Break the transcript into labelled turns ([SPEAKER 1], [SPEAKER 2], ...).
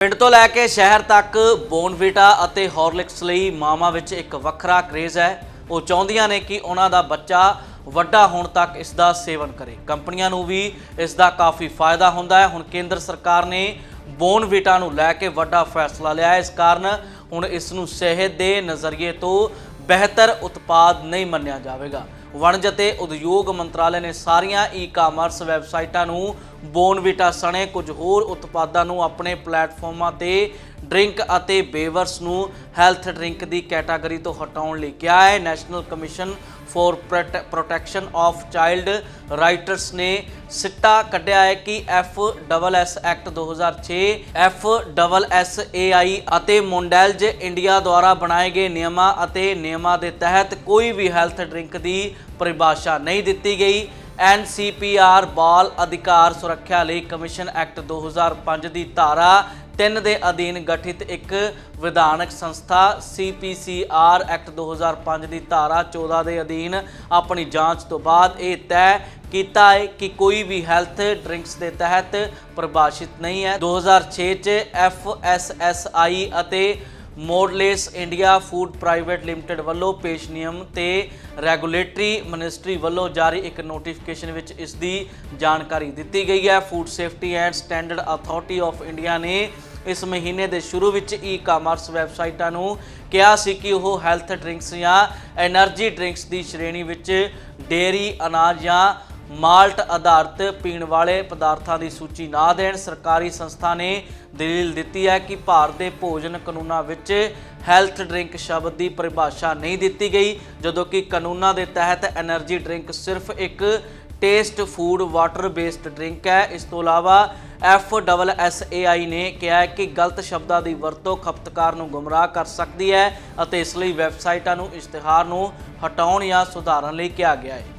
[SPEAKER 1] ਪਿੰਡ ਤੋਂ ਲੈ ਕੇ ਸ਼ਹਿਰ ਤੱਕ ਬੋਨਵੀਟਾ ਅਤੇ ਹਾਰਲਿਕਸ ਲਈ ਮਾਵਾਂ ਵਿੱਚ ਇੱਕ ਵੱਖਰਾ ਕ੍ਰੇਜ਼ ਹੈ। ਉਹ ਚਾਹੁੰਦੀਆਂ ਨੇ ਕਿ ਉਹਨਾਂ ਦਾ ਬੱਚਾ ਵੱਡਾ ਹੋਣ ਤੱਕ ਇਸ ਦਾ ਸੇਵਨ ਕਰੇ। ਕੰਪਨੀਆਂ ਨੂੰ ਵੀ ਇਸ ਦਾ ਕਾਫੀ ਫਾਇਦਾ ਹੁੰਦਾ ਹੈ। ਹੁਣ ਕੇਂਦਰ ਸਰਕਾਰ ਨੇ ਬੋਨਵੀਟਾ ਨੂੰ ਲੈ ਕੇ ਵੱਡਾ ਫੈਸਲਾ ਲਿਆ ਹੈ। ਇਸ ਕਾਰਨ ਹੁਣ ਇਸ ਨੂੰ ਸਿਹਤ ਦੇ ਨਜ਼ਰੀਏ ਤੋਂ ਬਿਹਤਰ ਉਤਪਾਦ ਨਹੀਂ ਮੰਨਿਆ ਜਾਵੇਗਾ। ਵਣਜ ਅਤੇ ਉਦਯੋਗ ਮੰਤਰਾਲੇ ਨੇ ਸਾਰੀਆਂ ਈ-ਕਾਮਰਸ ਵੈਬਸਾਈਟਾਂ ਨੂੰ ਬੋਨਵੀਟਾ ਸਣੇ ਕੁਝ ਹੋਰ ਉਤਪਾਦਾਂ ਨੂੰ ਆਪਣੇ ਪਲੇਟਫਾਰਮਾਂ ਤੇ ਡਰਿੰਕ ਅਤੇ ਬੇਵਰਸ ਨੂੰ ਹੈਲਥ ਡਰਿੰਕ ਦੀ ਕੈਟਾਗਰੀ ਤੋਂ ਹਟਾਉਣ ਲਈ ਕਿਹਾ ਹੈ। National commission for protection of child rights ਨੇ ਸਿੱਟਾ ਕੱਢਿਆ ਹੈ ਕਿ F double S act 2006 F double S A I ਅਤੇ ਮੋਂਡੈਲਜ ਇੰਡੀਆ ਦੁਆਰਾ ਬਣਾਏ ਗਏ ਨਿਯਮਾਂ ਅਤੇ ਨਿਯਮਾਂ ਦੇ ਤਹਿਤ ਕੋਈ ਵੀ ਹੈਲਥ ਡਰਿੰਕ ਦੀ ਪਰਿਭਾਸ਼ਾ ਨਹੀਂ ਦਿੱਤੀ ਗਈ। ਐਨਸੀਪੀਆਰ ਬਾਲ ਅਧਿਕਾਰ ਸੁਰੱਖਿਆ ਲਈ ਕਮਿਸ਼ਨ ਐਕਟ 2005 ਦੀ ਧਾਰਾ 3 ਦੇ ਅਧੀਨ ਗਠਿਤ ਇੱਕ ਵਿਧਾਨਕ ਸੰਸਥਾ ਸੀਪੀਸੀਆਰ ਐਕਟ 2005 ਦੀ ਧਾਰਾ 14 ਦੇ ਅਧੀਨ ਆਪਣੀ ਜਾਂਚ ਤੋਂ ਬਾਅਦ ਇਹ ਤੈਅ ਕੀਤਾ ਹੈ ਕਿ ਕੋਈ ਵੀ ਹੈਲਥ ਡਰਿੰਕਸ ਦੇ ਤਹਿਤ ਪਰਿਭਾਸ਼ਿਤ ਨਹੀਂ ਹੈ। 2006 ਚ ਐਫਐਸਐਸਆਈ ਅਤੇ Mondelez India food private limited ਵੱਲੋਂ ਪੇਸ਼ ਨਿਯਮ ਤੇ ਰੈਗੂਲੇਟਰੀ ਮਿਨਿਸਟਰੀ ਵੱਲੋਂ ਜਾਰੀ ਇੱਕ ਨੋਟੀਫਿਕੇਸ਼ਨ ਵਿੱਚ ਇਸ ਦੀ ਜਾਣਕਾਰੀ ਦਿੱਤੀ ਗਈ ਹੈ। Food safety and standard authority of India ਨੇ ਇਸ ਮਹੀਨੇ ਦੇ ਸ਼ੁਰੂ ਵਿੱਚ ਈ-ਕਾਮਰਸ ਵੈਬਸਾਈਟਾਂ ਨੂੰ ਕਿਹਾ ਸੀ ਕਿ ਉਹ ਹੈਲਥ ਡਰਿੰਕਸ ਜਾਂ એનર્ਜੀ ਡਰਿੰਕਸ ਦੀ ਸ਼੍ਰੇਣੀ ਵਿੱਚ ਡੇਰੀ ਅਨਾਜ ਜਾਂ ਮਾਲਟ ਆਧਾਰਿਤ ਪੀਣ ਵਾਲੇ ਪਦਾਰਥਾਂ ਦੀ ਸੂਚੀ ਨਾ ਦੇਣ ਸਰਕਾਰੀ ਸੰਸਥਾ ਨੇ ਦਲੀਲ ਦਿੱਤੀ ਹੈ ਕਿ ਭਾਰਤ ਦੇ ਭੋਜਨ ਕਾਨੂੰਨਾਂ ਵਿੱਚ ਹੈਲਥ ਡਰਿੰਕ ਸ਼ਬਦ ਦੀ ਪਰਿਭਾਸ਼ਾ ਨਹੀਂ ਦਿੱਤੀ ਗਈ, ਜਦੋਂ ਕਿ ਕਾਨੂੰਨਾਂ ਦੇ ਤਹਿਤ એનર્ਜੀ ਡਰਿੰਕ ਸਿਰਫ ਇੱਕ taste food water based drink ਹੈ। ਇਸ ਤੋਂ ਇਲਾਵਾ F double S A I ਨੇ ਕਿਹਾ ਕਿ ਗਲਤ ਸ਼ਬਦਾਂ ਦੀ ਵਰਤੋਂ ਖਪਤਕਾਰ ਨੂੰ ਗੁੰਮਰਾਹ ਕਰ ਸਕਦੀ ਹੈ ਅਤੇ ਇਸ ਲਈ ਵੈਬਸਾਈਟਾਂ ਨੂੰ ਇਸ਼ਤਿਹਾਰ ਨੂੰ ਹਟਾਉਣ ਜਾਂ ਸੁਧਾਰਨ ਲਈ ਕਿਹਾ ਗਿਆ ਹੈ।